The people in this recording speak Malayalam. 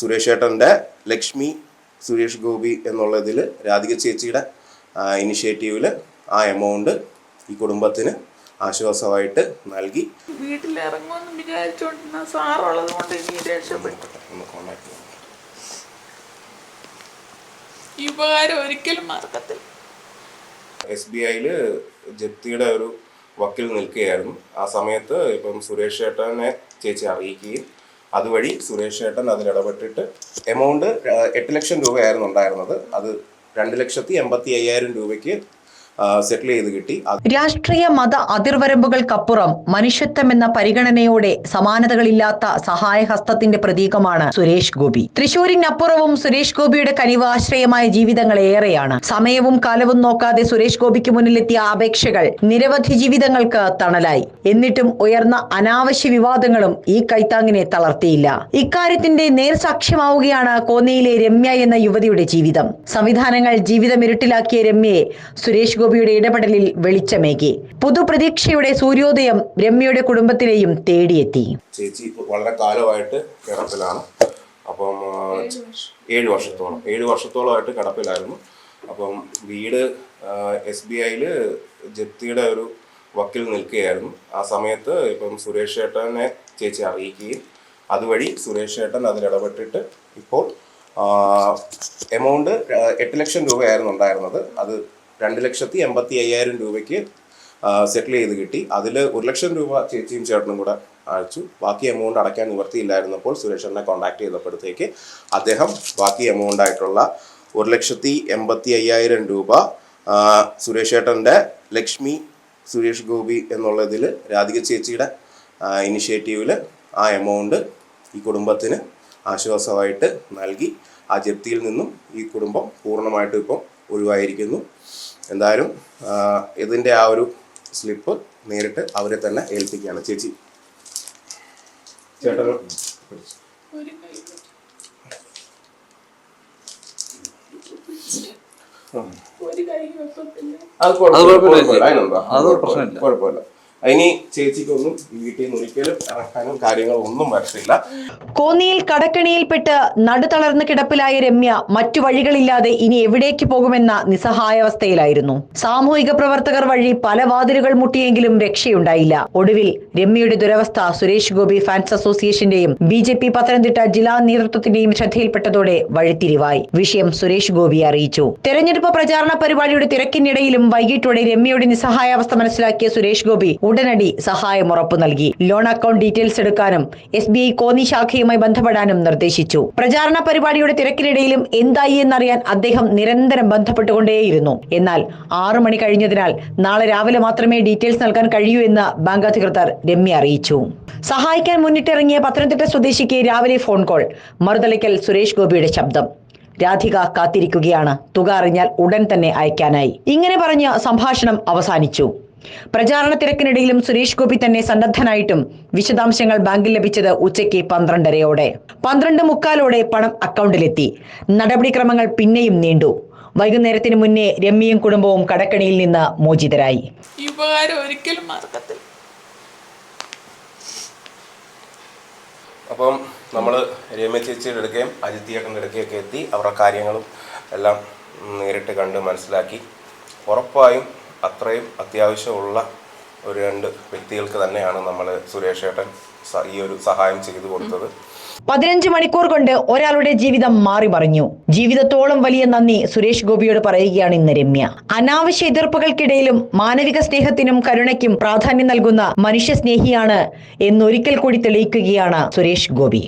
സുരേഷ് ഏട്ടന്റെ ലക്ഷ്മി സുരേഷ് ഗോപി എന്നുള്ളതിൽ രാധിക ചേച്ചിയുടെ ഇനിഷ്യേറ്റീവിൽ ആ എമൗണ്ട് ഈ കുടുംബത്തിന് ആശ്വാസമായിട്ട് നൽകി. വീട്ടിലിറങ്ങുമെന്ന് വിചാരിച്ചോണ്ടിരുന്ന സാറുള്ളത് കൊണ്ട് ഇനി രക്ഷപ്പെട്ടു. ഒന്ന് കോൺടാക്ട് ചെയ്യാം. ഈ ഉപകാരം ഒരിക്കലും മറക്കത്തില്ല. എസ് ബി ഐയിൽ ജപ്തിയുടെ ഒരു വക്കിൽ നിൽക്കുകയായിരുന്നു. ആ സമയത്ത് ഇപ്പം സുരേഷ് ഏട്ടനെ ചേച്ചി അറിയിക്കുകയും അതുവഴി സുരേഷ് ഏട്ടൻ അതിലിടപെട്ടിട്ട് എമൗണ്ട് എട്ട് ലക്ഷം രൂപയായിരുന്നു ഉണ്ടായിരുന്നത്. അത് രണ്ട് ലക്ഷത്തി എൺപത്തി അയ്യായിരം രൂപയ്ക്ക് സെറ്റിൽ ചെയ്ത് കിട്ടി. രാഷ്ട്രീയ മത അതിർവരമ്പുകൾക്കപ്പുറം മനുഷ്യത്വം എന്ന പരിഗണനയോടെ സമാനതകളില്ലാത്ത സഹായഹസ്തത്തിന്റെ പ്രതീകമാണ് സുരേഷ് ഗോപി. തൃശൂരിനപ്പുറവും സുരേഷ് ഗോപിയുടെ കനിവാശ്രയമായ ജീവിതങ്ങൾ ഏറെയാണ്. സമയവും കാലവും നോക്കാതെ സുരേഷ് ഗോപിക്ക് മുന്നിലെത്തിയ അപേക്ഷകൾ നിരവധി ജീവിതങ്ങൾക്ക് തണലായി. എന്നിട്ടും ഉയർന്ന അനാവശ്യ വിവാദങ്ങളും ഈ കൈത്താങ്ങിനെ തളർത്തിയില്ല. ഇക്കാര്യത്തിന്റെ നേർസാക്ഷ്യമാവുകയാണ് കോന്നിയിലെ രമ്യ എന്ന യുവതിയുടെ ജീവിതം. സംവിധാനങ്ങൾ ജീവിതം ഇരുട്ടിലാക്കിയ രമ്യയെ സുരേഷ് ഗോപിയുടെ ഇടപെടലിൽ വെളിച്ചമേകി. പുതുപ്രതീക്ഷയുടെ സൂര്യോദയം രമ്യയുടെ കുടുംബത്തിലെയും തേടിയെത്തി. ചേച്ചി ഇപ്പൊ വളരെ കാലമായിട്ട് കിടപ്പിലാണ്. അപ്പം ഏഴ് വർഷത്തോളം. ഏഴ് വർഷത്തോളമായിട്ട് കിടപ്പിലായിരുന്നു. അപ്പം വീട് എസ് ബി ഐയിൽ ജപ്തിയുടെ ഒരു വക്കിൽ നിൽക്കുകയായിരുന്നു. ആ സമയത്ത് ഇപ്പം സുരേഷ് ഏട്ടനെ ചേച്ചി അറിയിക്കുകയും അതുവഴി സുരേഷ് ഏട്ടൻ അതിൽ ഇടപെട്ടിട്ട് ഇപ്പോൾ എമൗണ്ട് എട്ട് ലക്ഷം രൂപയായിരുന്നു ഉണ്ടായിരുന്നത്. അത് രണ്ട് ലക്ഷത്തി എൺപത്തി അയ്യായിരം രൂപയ്ക്ക് സെറ്റിൽ ചെയ്ത് കിട്ടി. അതിൽ ഒരു ലക്ഷം രൂപ ചേച്ചിയും ചേട്ടനും കൂടെ അയച്ചു. ബാക്കി എമൗണ്ട് അടയ്ക്കാൻ നിവർത്തിയില്ലായിരുന്നപ്പോൾ സുരേഷനെ കോൺടാക്ട് ചെയ്തപ്പോഴത്തേക്ക് അദ്ദേഹം ബാക്കി എമൗണ്ട് ആയിട്ടുള്ള ഒരു ലക്ഷത്തി എൺപത്തി അയ്യായിരം രൂപ സുരേഷ് ഏട്ടന്റെ ലക്ഷ്മി സുരേഷ് ഗോപി എന്നുള്ളതിൽ രാധിക ചേച്ചിയുടെ ഇനിഷ്യേറ്റീവിൽ ആ എമൗണ്ട് ഈ കുടുംബത്തിന് ആശ്വാസമായിട്ട് നൽകി. ആ ജപ്തിയിൽ നിന്നും ഈ കുടുംബം പൂർണമായിട്ടും ഇപ്പം ഒഴിവായിരിക്കുന്നു. എന്തായാലും ഇതിന്റെ ആ ഒരു സ്ലിപ്പ് നേരിട്ട് അവരെ തന്നെ ഏൽപ്പിക്കുകയാണ് ചേച്ചി ചേട്ടൻ ഒരു കൈ വെക്ക- ഒരു കൈ വെക്കത്തില്ല അത് കുഴപ്പമില്ല. അതിനെന്താ? അത് കുഴപ്പമില്ല, പ്രശ്നമില്ല. കുഴപ്പമില്ല ഇനി ചേച്ചിക്കൊന്നും വീട്ടിൽ നിന്ന് ഒരിക്കലും ഇറക്കാനും കാര്യങ്ങളൊന്നും വരത്തില്ല. കോന്നിയിൽ കടക്കണിയിൽപ്പെട്ട് നടുതളർന്ന് കിടപ്പിലായ രമ്യ മറ്റു വഴികളില്ലാതെ ഇനി എവിടേക്ക് പോകുമെന്ന നിസ്സഹായാവസ്ഥയിലായിരുന്നു. സാമൂഹിക പ്രവർത്തകർ വഴി പല വാതിലുകൾ മുട്ടിയെങ്കിലും രക്ഷയുണ്ടായില്ല. ഒടുവിൽ രമ്യയുടെ ദുരവസ്ഥ സുരേഷ് ഗോപി ഫാൻസ് അസോസിയേഷന്റെയും ബി ജെ പി പത്തനംതിട്ട ജില്ലാ നേതൃത്വത്തിന്റെയും ശ്രദ്ധയിൽപ്പെട്ടതോടെ വഴിത്തിരിവായി. വിഷയം സുരേഷ് ഗോപി അറിയിച്ചു. തെരഞ്ഞെടുപ്പ് പ്രചാരണ പരിപാടിയുടെ തിരക്കിനിടയിലും വൈകിട്ടോടെ രമ്യയുടെ നിസ്സഹായാവസ്ഥ മനസ്സിലാക്കിയ സുരേഷ് ഗോപി ഉടനടി സഹായം ഉറപ്പു നൽകി. ലോൺ അക്കൗണ്ട് ഡീറ്റെയിൽസ് എടുക്കാനും എസ് ബി ഐ കോന്നി ശാഖയുമായി ബന്ധപ്പെടാനും നിർദ്ദേശിച്ചു. പ്രചാരണ പരിപാടിയുടെ തിരക്കിനിടയിലും എന്തായി എന്നറിയാൻ അദ്ദേഹം നിരന്തരം ബന്ധപ്പെട്ടുകൊണ്ടേയിരുന്നു. എന്നാൽ ആറു മണി കഴിഞ്ഞതിനാൽ നാളെ രാവിലെ മാത്രമേ ഡീറ്റെയിൽസ് നൽകാൻ കഴിയൂ എന്ന് ബാങ്ക് അധികൃതർ രമ്യ അറിയിച്ചു. സഹായിക്കാൻ മുന്നിട്ടിറങ്ങിയ പത്തനംതിട്ട സ്വദേശിക്ക് രാവിലെ ഫോൺ കോൾ മറുതലയ്ക്കൽ സുരേഷ് ഗോപിയുടെ ശബ്ദം. രാധിക കാത്തിരിക്കുകയാണ്. തുക അറിഞ്ഞാൽ ഉടൻ തന്നെ അയക്കാനായി. ഇങ്ങനെ പറഞ്ഞ് സംഭാഷണം അവസാനിച്ചു. പ്രചാരണ തിരക്കിനിടയിലും സുരേഷ് ഗോപി തന്നെ സന്നദ്ധനായിട്ടും വിശദാംശങ്ങൾ ബാങ്കിൽ ലഭിച്ചത് ഉച്ചയ്ക്ക് പന്ത്രണ്ടരയോടെ. പന്ത്രണ്ട് മുക്കാലോടെ പണം അക്കൗണ്ടിലെത്തി. നടപടിക്രമങ്ങൾ പിന്നെയും നീണ്ടു. വൈകുന്നേരത്തിന് മുന്നേ രമ്യയും കുടുംബവും കടക്കണിയിൽ നിന്ന് മോചിതരായി. ഒരിക്കലും അപ്പം നമ്മൾ രമ്യ ചേച്ചിയുടെ അടുക്കുകയും അജിത്തിയേട്ടന്റെ അടുക്കുകയൊക്കെ എത്തി. അവരുടെ കാര്യങ്ങളും എല്ലാം നേരിട്ട് കണ്ട് മനസ്സിലാക്കി. ഉറപ്പായും അത്രയും അത്യാവശ്യമുള്ള ഒരു രണ്ട് വ്യക്തികൾക്ക് തന്നെയാണ് നമ്മൾ സുരേഷ് ഏട്ടൻ ഈ ഒരു സഹായം ചെയ്തു കൊടുത്തത്. പതിനഞ്ച് മണിക്കൂർ കൊണ്ട് ഒരാളുടെ ജീവിതം മാറി മറിഞ്ഞു. ജീവിതത്തോളം വലിയ നന്ദി സുരേഷ് ഗോപിയോട് പറയുകയാണ് ഇന്ന് രമ്യ. അനാവശ്യ എതിർപ്പുകൾക്കിടയിലും മാനവിക സ്നേഹത്തിനും കരുണയ്ക്കും പ്രാധാന്യം നൽകുന്ന മനുഷ്യ സ്നേഹിയാണ് എന്നൊരിക്കൽ കൂടി തെളിയിക്കുകയാണ് സുരേഷ് ഗോപി.